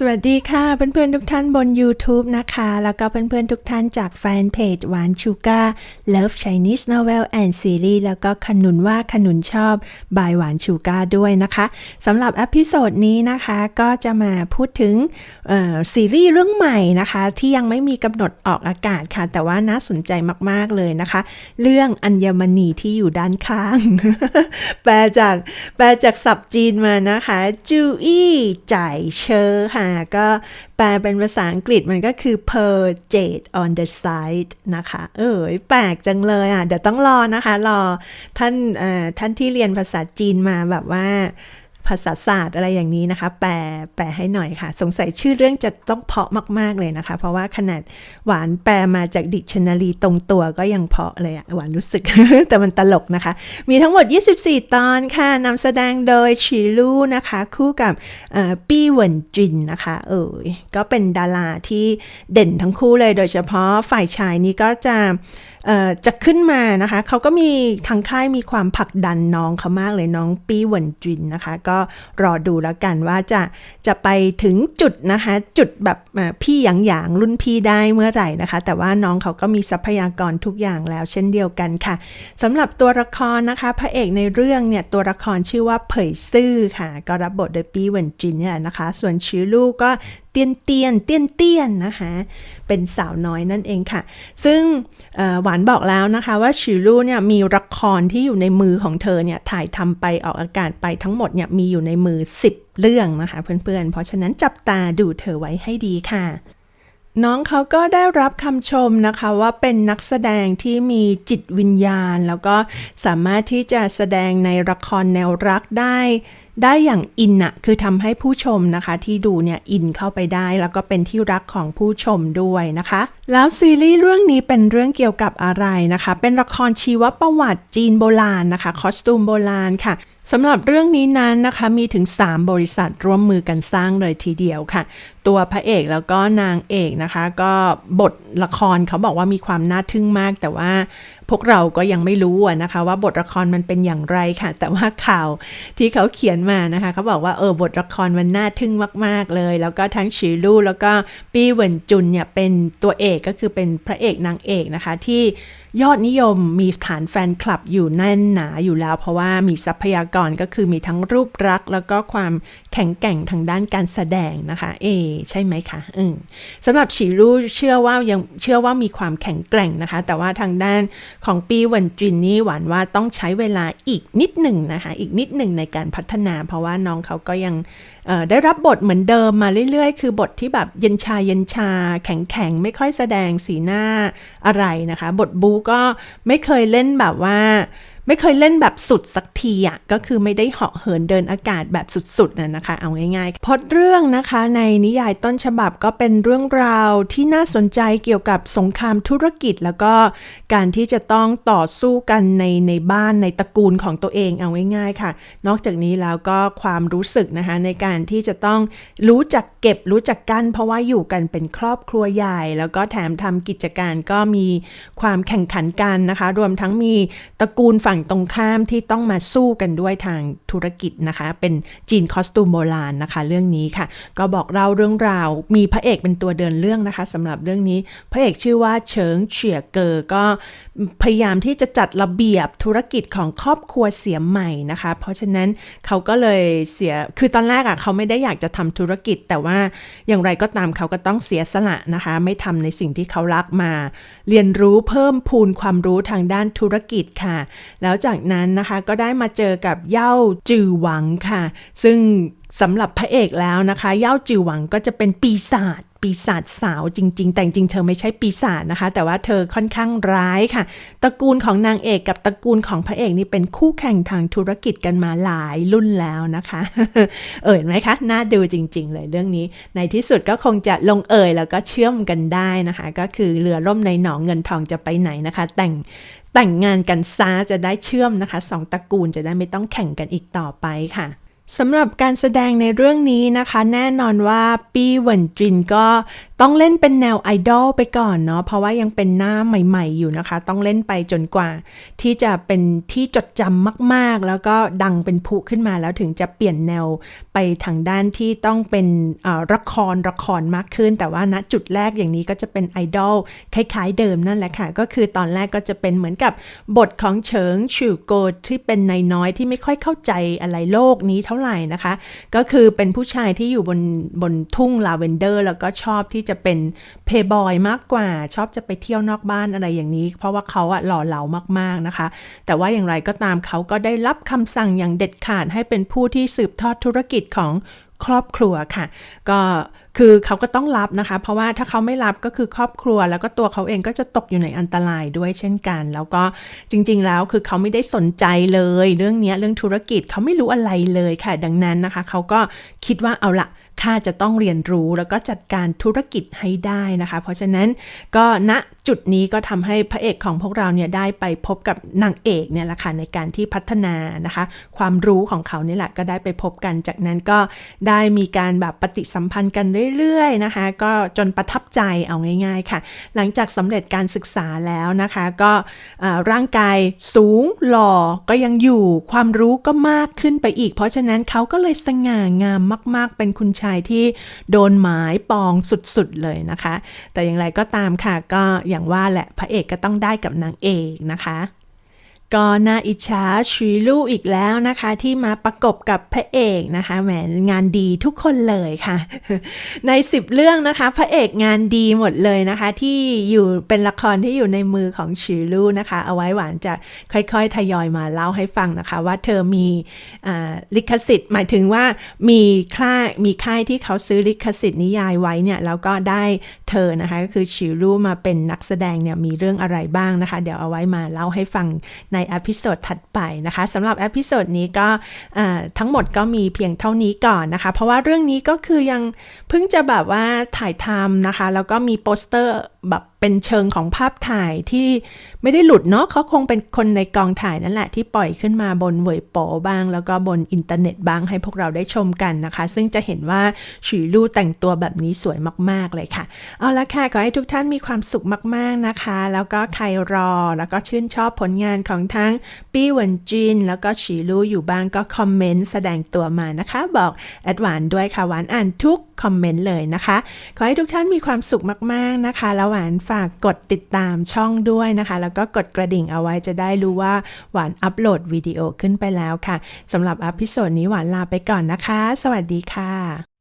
สวัสดีค่ะเพื่อนๆทุกท่านบน YouTube นะคะ แล้วก็เพื่อนๆทุกท่านจากแฟนเพจหวานชูกา Love Chinese Novel and Series แล้วก็ขนุนว่าขนุนชอบบายหวานชูกาด้วยนะคะสำหรับอพิโซดนี้นะคะก็จะมาพูดถึงซีรีส์เรื่องใหม่นะคะ ที่ยังไม่มีกำหนดออกอากาศค่ะ แต่ว่าน่าสนใจมากๆเลยนะคะ เรื่องอัญมณีที่อยู่ด้านข้าง แปลจากแปลจากศัพท์จีนมานะคะจูอี้จ่ายเชอค่ะก็แปลเป็นภาษาอังกฤษมันก็คือ per jade on the side นะคะ เออแปลกจังเลยอะ เดี๋ยวต้องรอนะคะ รอท่านออท่านที่เรียนภาษาจีนมาแบบว่า ภาษาศาสตร์อะไรอย่างนี้นะคะ แปลแปลให้หน่อยค่ะ สงสัยชื่อเรื่องจะต้องเพาะมาก ๆ เลยนะคะ เพราะว่าขนาดหวานแปลมาจากดิกชันนารีตรงตัวก็ยังเพาะเลยอะหวานรู้สึก แต่มันตลกนะคะ มีทั้งหมด 24 ตอนค่ะนำแสดงโดยชิลูนะคะ คู่กับปี้เหวินจินนะคะ เออก็เป็นดาราที่เด่นทั้งคู่เลยโดยเฉพาะฝ่ายชายนี่ก็จะ จะขึ้นมานะคะเขาก็มีทางค่ายมีความผลักดันน้องเขามากเลยน้องปีหวนจินนะคะ ก็รอดูแล้วกันว่าจะจะไปถึงจุดนะคะ จุดแบบเอ่อพี่หยางหยางรุ่นพี่ได้เมื่อไหร่นะคะ แต่ว่าน้องเขาก็มีทรัพยากรทุกอย่างแล้วเช่นเดียวกันค่ะสำหรับตัวละครนะคะ พระเอกในเรื่องเนี่ยตัวละครชื่อว่าเผยซื่อค่ะ ก็รับบทโดยปีหวนจินเนี่ยนะคะ ส่วนชื่อลูกก็ ตียนเตียนเตียนเตียนนะคะ เป็นสาวน้อยนั่นเองค่ะ ซึ่งหวานบอกแล้วนะคะว่าชิลูเนี่ยมีละครที่อยู่ในมือของเธอเนี่ยถ่ายทำไปออกอากาศไปทั้งหมดเนี่ยมีอยู่ในมือ 10 เรื่องนะคะเพื่อนๆ เพราะฉะนั้นจับตาดูเธอไว้ให้ดีค่ะน้องเขาก็ได้รับคำชมนะคะว่าเป็นนักแสดงที่มีจิตวิญญาณ แล้วก็สามารถที่จะแสดงในละครแนวรักได้ ได้อย่างอินอะคือทำให้ผู้ชมนะคะ ที่ดูเนี่ยอินเข้าไปได้แล้วก็เป็นที่รักของผู้ชมด้วยนะคะ แล้วซีรีส์เรื่องนี้เป็นเรื่องเกี่ยวกับอะไรนะคะ เป็นละครชีวประวัติจีนโบราณนะคะ คอสตูมโบราณค่ะสำหรับเรื่องนี้นั้นนะคะมีถึง 3 บริษัทร่วมมือกันสร้างเลยทีเดียวค่ะ ตัวพระเอกแล้วก็นางเอกนะคะ ก็บทละครเขาบอกว่ามีความน่าทึ่งมาก แต่ว่าพวกเราก็ยังไม่รู้นะคะว่าบทละครมันเป็นอย่างไรค่ะ แต่ว่าข่าวที่เขาเขียนมานะคะเขาบอกว่าเออบทละครมันน่าทึ่งมาก ๆเลย แล้วก็ทั้งชิลูแล้วก็ปี้เหวินจุนเนี่ยเป็นตัวเอกก็คือเป็นพระเอกนางเอกนะคะที่ ยอดนิยมมีฐานแฟนคลับอยู่แน่นหนาอยู่แล้ว เพราะว่ามีทรัพยากรก็คือมีทั้งรูปรักษ์แล้วก็ความแข็งแกร่งทางด้านการแสดงนะคะ เอ ใช่ไหมคะอืมสำหรับฉีรู้เชื่อว่ายังเชื่อว่ามีความแข็งแกร่งนะคะ แต่ว่าทางด้านของปีวันจินนี่หวานว่าต้องใช้เวลาอีกนิดหนึ่งนะคะ อีกนิดหนึ่งในการพัฒนา เพราะว่าน้องเขาก็ยังได้รับบทเหมือนเดิมมาเรื่อยๆ คือบทที่แบบเย็นชาเย็นชา แข็งแข็งไม่ค่อยแสดงสีหน้าอะไรนะคะ บทบูก็ไม่เคยเล่นแบบว่า ไม่เคยเล่นแบบสุดสักทีอะก็คือไม่ได้เหาะเหินเดินอากาศแบบสุดๆนะนะคะ เอาง่ายๆพอดเรื่องนะคะในนิยายต้นฉบับก็เป็นเรื่องราวที่น่าสนใจเกี่ยวกับสงครามธุรกิจ แล้วก็การที่จะต้องต่อสู้กันในในบ้านในตระกูลของตัวเองเอาง่ายๆค่ะ นอกจากนี้แล้วก็ความรู้สึกนะคะในการที่จะต้องรู้จักเก็บรู้จักกัน เพราะว่าอยู่กันเป็นครอบครัวใหญ่ แล้วก็แถมทำกิจการก็มีความแข่งขันกันนะคะ รวมทั้งมีตระกูลฝั่งฝั่งตรงข้ามที่ต้องมาสู้กันด้วยทางธุรกิจนะคะ เป็นจีนคอสตูมโบราณนะคะ เรื่องนี้ค่ะ ก็บอกเล่าเรื่องราว มีพระเอกเป็นตัวเดินเรื่องนะคะสำหรับเรื่องนี้ พระเอกชื่อว่าเฉิงเฉียเกอก็ พยายามที่จะจัดระเบียบธุรกิจของครอบครัวเสียใหม่นะคะ เพราะฉะนั้นเขาก็เลยเสีย คือตอนแรกอะ่ะเขาไม่ได้อยากจะทำธุรกิจ แต่ว่าอย่างไรก็ตามเขาก็ต้องเสียสละนะคะ ไม่ทำในสิ่งที่เขารักมา เรียนรู้เพิ่มพูนความรู้ทางด้านธุรกิจค่ะ แล้วจากนั้นนะคะก็ได้มาเจอกับเย่าจือหวังค่ะ ซึ่ง สำหรับพระเอกแล้วนะคะเย่าจือหวังก็จะเป็นปีศาจปีศาจสาวจริง ๆ แต่จริงเธอไม่ใช่ปีศาจนะคะ แต่ว่าเธอค่อนข้างร้ายค่ะตระกูลของนางเอกกับตระกูลของพระเอกนี่เป็นคู่แข่งทางธุรกิจกันมาหลายรุ่นแล้วนะคะ เอ่ยไหมคะน่าดูจริง ๆ เลยเรื่องนี้ ในที่สุดก็คงจะลงเอ่ยแล้วก็เชื่อมกันได้นะคะ ก็คือเรือล่มในหนองเงินทองจะไปไหนนะคะ แต่งแต่งงานกันซาจะได้เชื่อมนะคะสองตระกูลจะได้ไม่ต้องแข่งกันอีกต่อไปค่ะ สำหรับการแสดงในเรื่องนี้นะคะ แน่นอนว่าปี้เหวินจินก็ ต้องเล่นเป็นแนวไอดอลไปก่อนเนาะเพราะว่ายังเป็นหน้าใหม่ ๆ อยู่นะคะ ต้องเล่นไปจนกว่า ที่จะเป็นที่จดจำมากๆ แล้วก็ดังเป็นผุขึ้นมาแล้วถึงจะเปลี่ยนแนวไปทางด้านที่ต้องเป็นเอ่อละครละครมากขึ้น แต่ว่าณจุดแรกอย่างนี้ก็จะเป็นไอดอลคล้ายๆเดิมนั่นแหละค่ะ ก็คือตอนแรกก็จะเป็นเหมือนกับบทของเฉิงฉู่โกดที่เป็นนายน้อยที่ไม่ค่อยเข้าใจอะไรโลกนี้เท่าไหร่นะคะ ก็คือเป็นผู้ชายที่อยู่บนบนทุ่งลาเวนเดอร์ แล้วก็ชอบที่จะเป็นเพย์บอยมากกว่า ชอบจะไปเที่ยวนอกบ้านอะไรอย่างนี้ เพราะว่าเขาอะหล่อเหลามากๆนะคะ แต่ว่าอย่างไรก็ตามเขาก็ได้รับคำสั่งอย่างเด็ดขาดให้เป็นผู้ที่สืบทอดธุรกิจของครอบครัวค่ะ ก็คือเขาก็ต้องรับนะคะ เพราะว่าถ้าเขาไม่รับก็คือครอบครัว แล้วก็ตัวเขาเองก็จะตกอยู่ในอันตรายด้วยเช่นกัน แล้วก็จริง ๆ แล้วคือเขาไม่ได้สนใจเลย เรื่องนี้เรื่องธุรกิจเขาไม่รู้อะไรเลยค่ะ ดังนั้นนะคะ เขาก็คิดว่าเอาละ ข้าจะต้องเรียนรู้แล้วก็จัดการธุรกิจให้ได้นะคะ เพราะฉะนั้นก็ณจุดนี้ก็ทำให้พระเอกของพวกเราเนี่ยได้ไปพบกับนางเอกเนี่ยแหละค่ะในการที่พัฒนานะคะ ความรู้ของเขานี่แหละก็ได้ไปพบกันจากนั้นก็ได้มีการแบบปฏิสัมพันธ์กันเรื่อยๆนะคะ ก็จนประทับใจเอาง่าย ๆค่ะ หลังจากสำเร็จการศึกษาแล้วนะคะ ก็ร่างกายสูงหล่อก็ยังอยู่ความรู้ก็มากขึ้นไปอีก เพราะฉะนั้นเขาก็เลยสง่างามมาก ๆเป็นคุณชายที่โดนหมายปองสุดๆเลยนะคะ แต่อย่างไรก็ตามค่ะก็อย่างว่าแหละพระเอกก็ต้องได้กับนางเอกนะคะ ก็น่าอิจฉาชีลู่อีกแล้วนะคะ ที่มาประกบกับพระเอกนะคะแหมงานดีทุกคนเลยค่ะ ใน 10 เรื่องนะคะ พระเอกงานดีหมดเลยนะคะ ที่อยู่เป็นละครที่อยู่ในมือของชีลู่นะคะ เอาไว้หวานจะค่อยๆ ทยอยมาเล่าให้ฟังนะคะ ว่าเธอมีอลิขสิทธิ์ หมายถึงว่ามีค่ายมีค่ายที่เขาซื้อลิขสิทธิ์นิยายไว้เนี่ยแล้วก็ได้เธอนะคะก็คือชิรูมาเป็นนักแสดงเนี่ยมีเรื่องอะไรบ้างนะคะ เดี๋ยวเอาไว้มาเล่าให้ฟังในอพิโซดถัดไปนะคะสำหรับอพิโซดนี้ก็ทั้งหมดก็มีเพียงเท่านี้ก่อนนะคะ เพราะว่าเรื่องนี้ก็คือยังเพิ่งจะแบบว่าถ่ายทำนะคะ แล้วก็มีโปสเตอร์แบบเป็นเชิงของภาพถ่ายที่ไม่ได้หลุดเนาะเขาคงเป็นคนในกองถ่ายนั่นแหละที่ปล่อยขึ้นมาบนเวยโปบ้าง แล้วก็บนอินเทอร์เน็ตบ้างให้พวกเราได้ชมกันนะคะ ซึ่งจะเห็นว่าฉีลู่แต่งตัวแบบนี้สวยมาก ๆ เลยค่ะ เอาละค่ะ ขอให้ทุกท่านมีความสุขมาก ๆนะคะ แล้วก็ใครรอแล้วก็ชื่นชอบผลงานของทั้งปี้หวนจินแล้วก็ฉีลู่อยู่บ้างก็คอมเมนต์แสดงตัวมานะคะ บอกแอดหวานด้วยค่ะหวานอ่านทุกคอมเมนต์เลยนะคะ ขอให้ทุกท่านมีความสุขมาก ๆนะคะแล้วหวานฝากกดติดตามช่องด้วยนะคะ แล้วก็กดกระดิ่งเอาไว้จะได้รู้ว่าหวานอัปโหลดวิดีโอขึ้นไปแล้วค่ะสำหรับอพิโซดนี้หวานลาไปก่อนนะคะ สวัสดีค่ะ